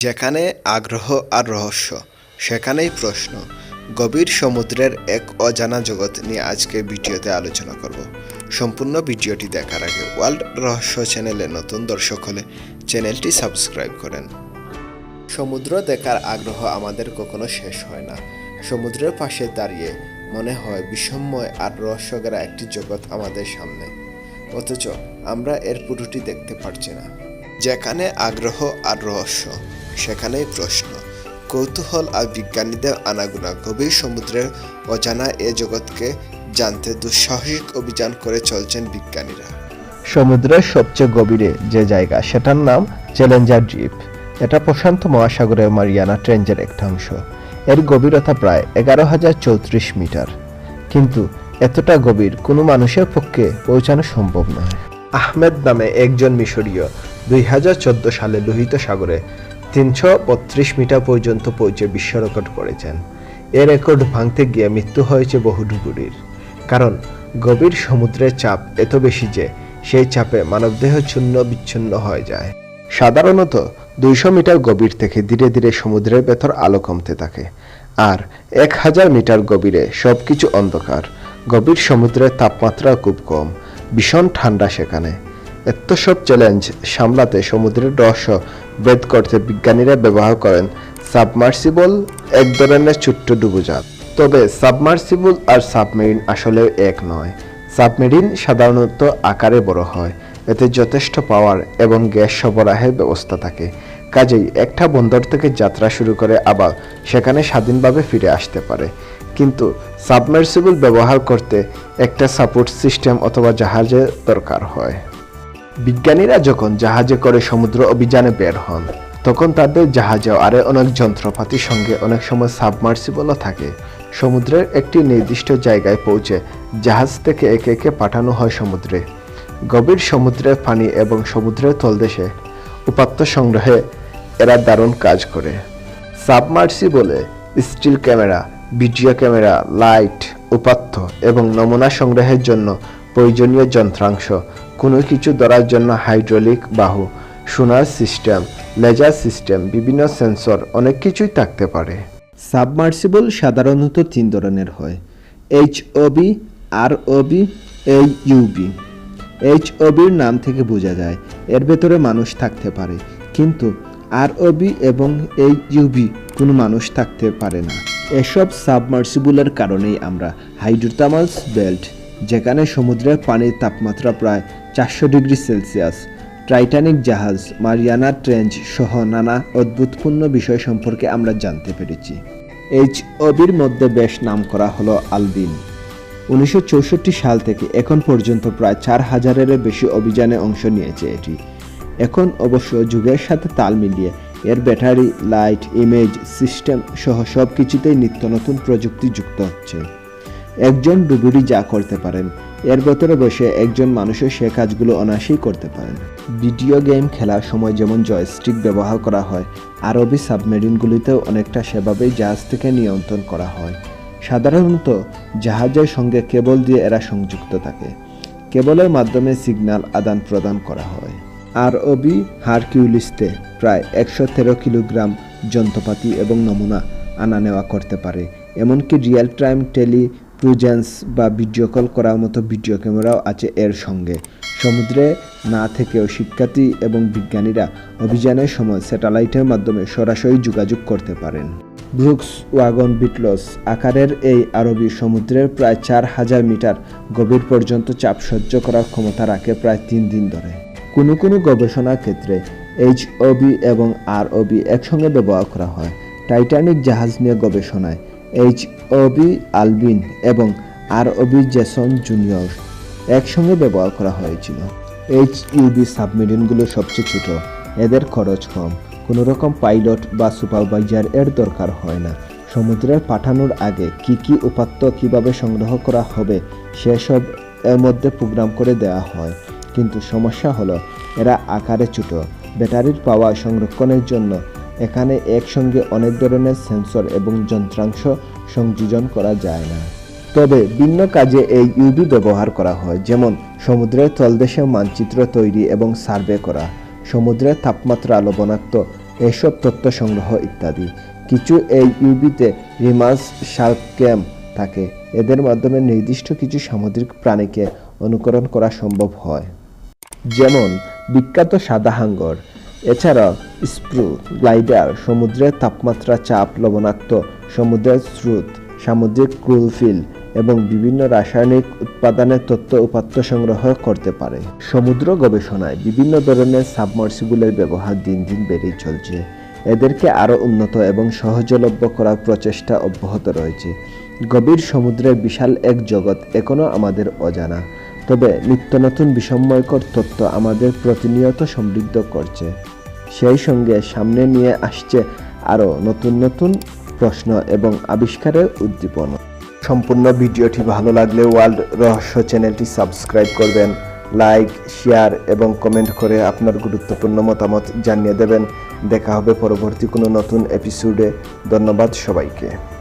যেখানে আগ্রহ আর রহস্য, সেখানেই প্রশ্ন। গভীর সমুদ্রের এক অজানা জগৎ নিয়ে আজকে ভিডিওতে আলোচনা করব। সম্পূর্ণ ভিডিওটি দেখার আগে ওয়ার্ল্ড রহস্য চ্যানেলে নতুন দর্শক হলে চ্যানেলটি সাবস্ক্রাইব করেন। সমুদ্র দেখার আগ্রহ আমাদের কখনো শেষ হয় না। সমুদ্রের পাশে দাঁড়িয়ে মনে হয় বিষময় আর রহস্যগেরা একটি জগৎ আমাদের সামনে। অথচ আমরা এর পুরোটি দেখতে পারছি না। যেখানে আগ্রহ আর রহস্য সেখানেই প্রশ্ন। কৌতূহল আর বিজ্ঞানীদের আনাগুনা গভীর সমুদ্রের অজানা এ জগৎকে জানতে দুঃসাহসিক অভিযান করে চলছেন বিজ্ঞানীরা। সমুদ্রের সবচেয়ে গভীরে যে জায়গা সেটার নাম চ্যালেঞ্জার দ্বীপ। এটা প্রশান্ত মহাসাগরের মারিয়ানা ট্রেঞ্জের একটা অংশ। এর গভীরতা প্রায় এগারো হাজার চৌত্রিশ মিটার। কিন্তু এতটা গভীর কোনো মানুষের পক্ষে পৌঁছানো সম্ভব নয়। আহমেদ নামে একজন মিশরীয় দুই হাজার চোদ্দ সালে লোহিত সাগরে তিনশো বত্রিশ মিটার পর্যন্ত পৌঁছে বিশ্ব রেকর্ড করেছেন। এ রেকর্ড ভাঙতে গিয়ে মৃত্যু হয়েছে বহু ডুবুরির কারণ, গভীর সমুদ্রের চাপ এত বেশি যে সেই চাপে মানবদেহ চূর্ণ বিচ্ছিন্ন হয়ে যায়। সাধারণত দুইশো মিটার গভীর থেকে ধীরে ধীরে সমুদ্রের ভেতর আলো কমতে থাকে। আর এক হাজার মিটার গভীরে সবকিছু অন্ধকার। গভীর সমুদ্রের তাপমাত্রা খুব কম। ভীষণ ঠান্ডা সেখানে। এত সব চ্যালেঞ্জ সামলাতে সমুদ্রের রহস্য ভেদ করতে বিজ্ঞানীরা ব্যবহার করেন সাবমার্সিবল এক ধরনের ছোট্ট ডুবোজাহাজ। তবে সাবমার্সিবল আর সাবমেরিন আসলে এক নয়। সাবমেরিন সাধারণত আকারে বড় হয়, এতে যথেষ্ট পাওয়ার এবং গ্যাস সরবরাহের ব্যবস্থা থাকে। কাজেই একটা বন্দর থেকে যাত্রা শুরু করে আবার সেখানে স্বাধীনভাবে ফিরে আসতে পারে। কিন্তু সাবমার্সিবল ব্যবহার করতে একটা সাপোর্ট সিস্টেম অথবা জাহাজের দরকার হয়। বিজ্ঞানীরা যখন জাহাজে করে সমুদ্র অভিযানে বের হন, তখন তাদের জাহাজে আরে অনেক যন্ত্রপাতির সঙ্গে অনেক সময় সাবমার্সিবলও থাকে। সমুদ্রের একটি নির্দিষ্ট জায়গায় পৌঁছে জাহাজ থেকে একে একে পাঠানো হয় সমুদ্রে। গভীর সমুদ্রের পানি এবং সমুদ্রের তলদেশে উপাত্ত সংগ্রহে এরা দারুণ কাজ করে। সাবমার্সিবলে still camera, video camera, light, উপাত্ত এবং নমুনা সংগ্রহের জন্য প্রয়োজনীয় যন্ত্রাংশ, কোনো কিছু ধরার জন্য হাইড্রোলিক বাহু, সোনার সিস্টেম, লেজার সিস্টেম, বিভিন্ন সেন্সর, অনেক কিছুই থাকতে পারে। সাবমার্সিবল সাধারণত তিন ধরনের হয়। H O V R O V A U V H নাম থেকে বোঝা যায়, এর ভেতরে মানুষ থাকতে পারে। কিন্তু আর ওবি এবং এই ইউবি কোনো মানুষ থাকতে পারে না। এসব সাবমার্সিবলের কারণেই আমরা হাইড্রোথামালস বেল্ট যেখানে সমুদ্রের পানির তাপমাত্রা প্রায় চারশো ডিগ্রি সেলসিয়াস। টাইটানিক জাহাজ, মারিয়ানা ট্রেঞ্চ সহ নানা অদ্ভুতপূর্ণ বিষয় সম্পর্কে আমরা জানতে পেরেছি। এইচ ওবির মধ্যে বেশ নাম করা হলো আলবিন উনিশশো সাল থেকে এখন পর্যন্ত প্রায় চার হাজারের বেশি অভিযানে অংশ নিয়েছে এটি। এখন অবশ্য যুগের সাথে তাল মিলিয়ে এর ব্যাটারি, লাইট, ইমেজ, সিস্টেম সহ সব কিছুতেই নিত্য নতুন প্রযুক্তি যুক্ত হচ্ছে। একজন ডুবুরি যা করতে পারেন। এর ভেতরে বসে একজন মানুষও সে কাজগুলো অনায়াসেই করতে পারেন। ভিডিও গেম খেলার সময় যেমন জয়স্টিক ব্যবহার করা হয়, আরবি সাবমেরিনগুলিতেও অনেকটা সেভাবেই জাহাজ থেকে নিয়ন্ত্রণ করা হয়। সাধারণত জাহাজের সঙ্গে কেবল দিয়ে এরা সংযুক্ত থাকে। কেবলের মাধ্যমে সিগন্যাল আদান প্রদান করা হয়। আর ওবি হারকিউলিসতে প্রায় একশো তেরো কিলোগ্রাম যন্ত্রপাতি এবং নমুনা আনা নেওয়া করতে পারে। এমনকি রিয়েল টাইম টেলি প্রুজেন্স বা ভিডিও কল করার মতো ভিডিও ক্যামেরাও আছে এর সঙ্গে। সমুদ্রে না থেকেও শিক্ষার্থী এবং বিজ্ঞানীরা অভিযানের সময় স্যাটেলাইটের মাধ্যমে সরাসরি যোগাযোগ করতে পারেন। ব্রুকস ওয়াগন বিটলস আকারের এই আরবি সমুদ্রের প্রায় চার হাজার মিটার গভীর পর্যন্ত চাপ সহ্য করার ক্ষমতা রাখে প্রায় তিন দিন ধরে। কোনো কোনো গবেষণার ক্ষেত্রে এইচ ওবি এবং আর ওবি একসঙ্গে ব্যবহার করা হয়। টাইটানিক জাহাজ নিয়ে গবেষণায় এইচ ওবি আলবিন এবং আর ওবি জেসন জুনিয়র একসঙ্গে ব্যবহার করা হয়েছিল। এইচ ইউবি সাবমেরিনগুলো সবচেয়ে ছোট, এদের খরচ কম। কোনো রকম পাইলট বা সুপারভাইজার এর দরকার হয় না। সমুদ্রে পাঠানোর আগে কি কি উপাত্ত কীভাবে সংগ্রহ করা হবে, সেসব এর মধ্যে প্রোগ্রাম করে দেওয়া হয়। কিন্তু সমস্যা হলো, এরা আকারে ছোট। ব্যাটারির পাওয়ার সংরক্ষণের জন্য এখানে একসঙ্গে অনেক ধরনের সেন্সর এবং যন্ত্রাংশ সংযোজন করা যায় না। তবে ভিন্ন কাজে এই ইউবি ব্যবহার করা হয়, যেমন সমুদ্রের তলদেশে মানচিত্র তৈরি এবং সার্ভে করা, সমুদ্রের তাপমাত্রা লবণাক্ত এসব তথ্য সংগ্রহ ইত্যাদি। কিছু এই ইউবিতে রিমাস শার্ক ক্যাম্প থাকে। এদের মাধ্যমে নির্দিষ্ট কিছু সামুদ্রিক প্রাণীকে অনুকরণ করা সম্ভব হয়। যেমন বিখ্যাত সাদা হাঙ্গর। এছাড়া স্প্রু, গ্লাইডার, সমুদ্রের তাপমাত্রা চাপ, লবণাক্ত, সমুদ্রের স্রোত, সামুদ্রিক ক্রুলফিল এবং বিভিন্ন রাসায়নিক উৎপাদনের তথ্য উপাত্ত সংগ্রহ করতে পারে। সমুদ্র গবেষণায় বিভিন্ন ধরনের সাবমার্সিবলের ব্যবহার দিন দিন বেড়েই চলছে। এদেরকে আরও উন্নত এবং সহজলভ্য করার প্রচেষ্টা অব্যাহত রয়েছে। গভীর সমুদ্রের বিশাল এক জগৎ এখনও আমাদের অজানা। তবে নিত্য নতুন বিষময়কর তথ্য আমাদের প্রতিনিয়ত সমৃদ্ধ করছে। সেই সঙ্গে সামনে নিয়ে আসছে আরও নতুন নতুন প্রশ্ন এবং আবিষ্কারের উদ্দীপনা। সম্পূর্ণ ভিডিওটি ভালো লাগলে ওয়ার্ল্ড রহস্য চ্যানেলটি সাবস্ক্রাইব করবেন, লাইক, শেয়ার এবং কমেন্ট করে আপনার গুরুত্বপূর্ণ মতামত জানিয়ে দেবেন। দেখা হবে পরবর্তী কোনো নতুন এপিসোডে। ধন্যবাদ সবাইকে।